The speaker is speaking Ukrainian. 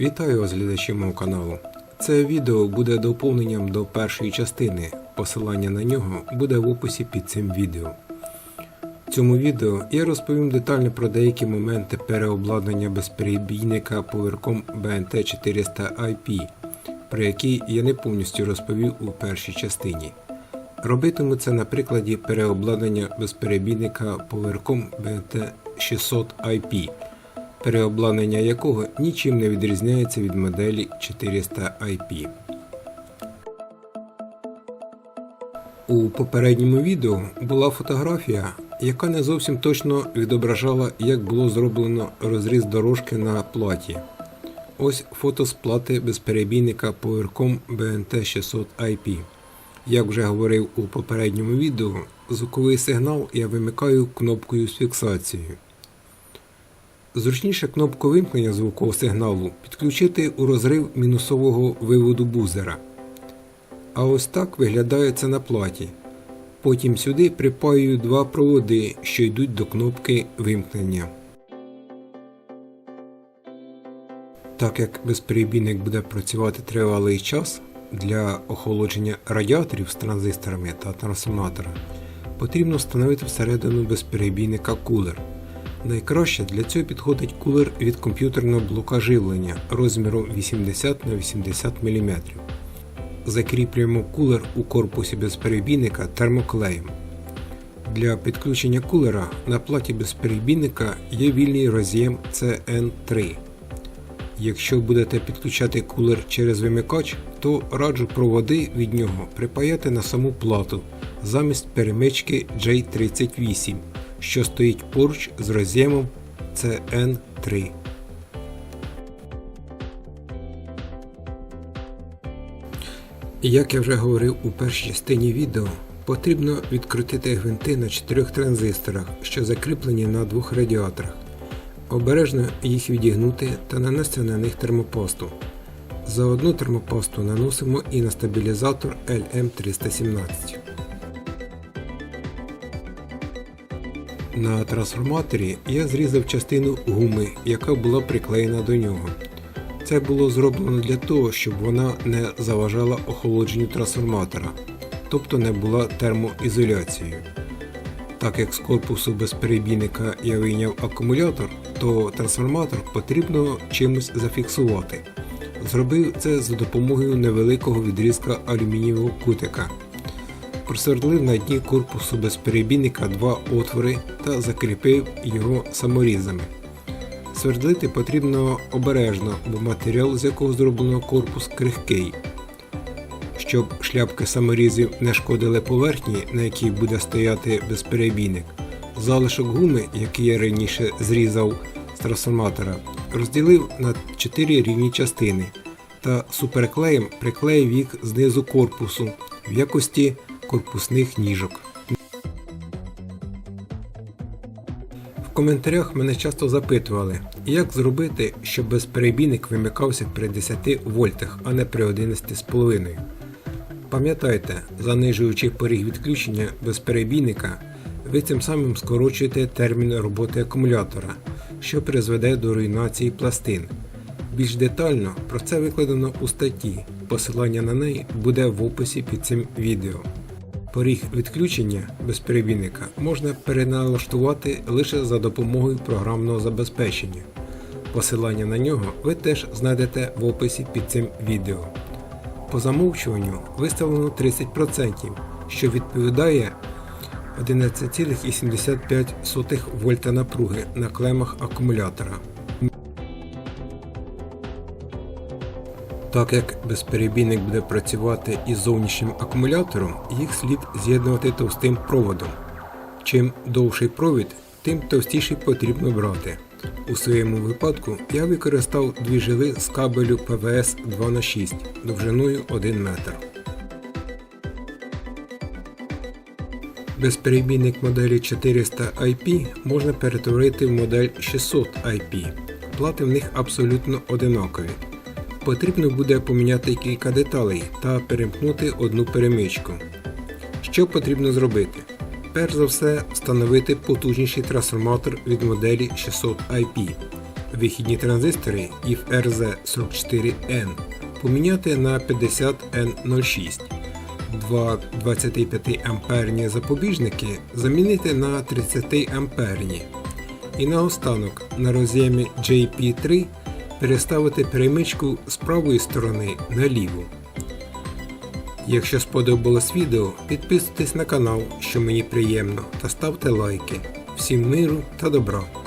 Вітаю вас, глядачі мого каналу. Це відео буде доповненням до першої частини. Посилання на нього буде в описі під цим відео. В цьому відео я розповім детально про деякі моменти переобладнання безперебійника поверхом BNT 400 IP, про які я не повністю розповів у першій частині. Робитиму це на прикладі переобладнання безперебійника поверхом BNT 600 IP, переобладнання якого нічим не відрізняється від моделі 400 IP. У попередньому відео була фотографія, яка не зовсім точно відображала, як було зроблено розріз дорожки на платі. Ось фото з плати безперебійника поверхом BNT 600 IP. Як вже говорив у попередньому відео, звуковий сигнал я вимикаю кнопкою з фіксацією. Зручніше кнопку вимкнення звукового сигналу підключити у розрив мінусового виводу бузера. А ось так виглядає це на платі. Потім сюди припаюю два проводи, що йдуть до кнопки вимкнення. Так як безперебійник буде працювати тривалий час для охолодження радіаторів з транзисторами та трансформатора, потрібно встановити всередину безперебійника кулер. Найкраще для цього підходить кулер від комп'ютерного блока живлення розміром 80 на 80 мм. Закріплюємо кулер у корпусі безперебійника термоклеєм. Для підключення кулера на платі безперебійника є вільний роз'єм CN3. Якщо будете підключати кулер через вимикач, то раджу проводи від нього припаяти на саму плату замість перемички J38, що стоїть поруч з роз'ємом CN3. Як я вже говорив у першій частині відео, потрібно відкрутити гвинти на чотирьох транзисторах, що закріплені на двох радіаторах. Обережно їх відігнути та нанести на них термопасту. За одну термопасту наносимо і на стабілізатор LM317. На трансформаторі я зрізав частину гуми, яка була приклеєна до нього. Це було зроблено для того, щоб вона не заважала охолодженню трансформатора, тобто не була термоізоляцією. Так як з корпусу безперебійника я вийняв акумулятор, то трансформатор потрібно чимось зафіксувати. Зробив це за допомогою невеликого відрізка алюмінієвого кутика. Просвердлив на дні корпусу безперебійника два отвори та закріпив його саморізами. Свердлити потрібно обережно, бо матеріал, з якого зроблено корпус, крихкий. Щоб шляпки саморізів не шкодили поверхні, на якій буде стояти безперебійник, залишок гуми, який я раніше зрізав з трансформатора, розділив на 4 рівні частини та суперклеєм приклеїв їх знизу корпусу в якості корпусних ніжок. В коментарях мене часто запитували, як зробити, щоб безперебійник вимикався при 10 вольтах, а не при 11,5. Пам'ятайте, занижуючи поріг відключення безперебійника, ви цим самим скорочуєте термін роботи акумулятора, що призведе до руйнації пластин. Більш детально про це викладено у статті, посилання на неї буде в описі під цим відео. Поріг відключення безперебійника можна переналаштувати лише за допомогою програмного забезпечення. Посилання на нього ви теж знайдете в описі під цим відео. По замовчуванню виставлено 30%, що відповідає 11,75 вольта напруги на клемах акумулятора. Так як безперебійник буде працювати із зовнішнім акумулятором, їх слід з'єднувати товстим проводом. Чим довший провід, тим товстіший потрібно брати. У своєму випадку я використав дві жили з кабелю ПВС 2х6 довжиною 1 метр. Безперебійник моделі 400 IP можна перетворити в модель 600 IP. Плати в них абсолютно одинакові. Потрібно буде поміняти кілька деталей та перемкнути одну перемичку. Що потрібно зробити? Перш за все, встановити потужніший трансформатор від моделі 600 IP. вихідні транзистори IF RZ44N поміняти на 50N06. Два 25 амперні запобіжники замінити на 30 амперні. І наостанок на роз'ємі JP3 переставити перемичку з правої сторони на ліву. Якщо сподобалось відео, підписуйтесь на канал, що мені приємно, та ставте лайки. Всім миру та добра!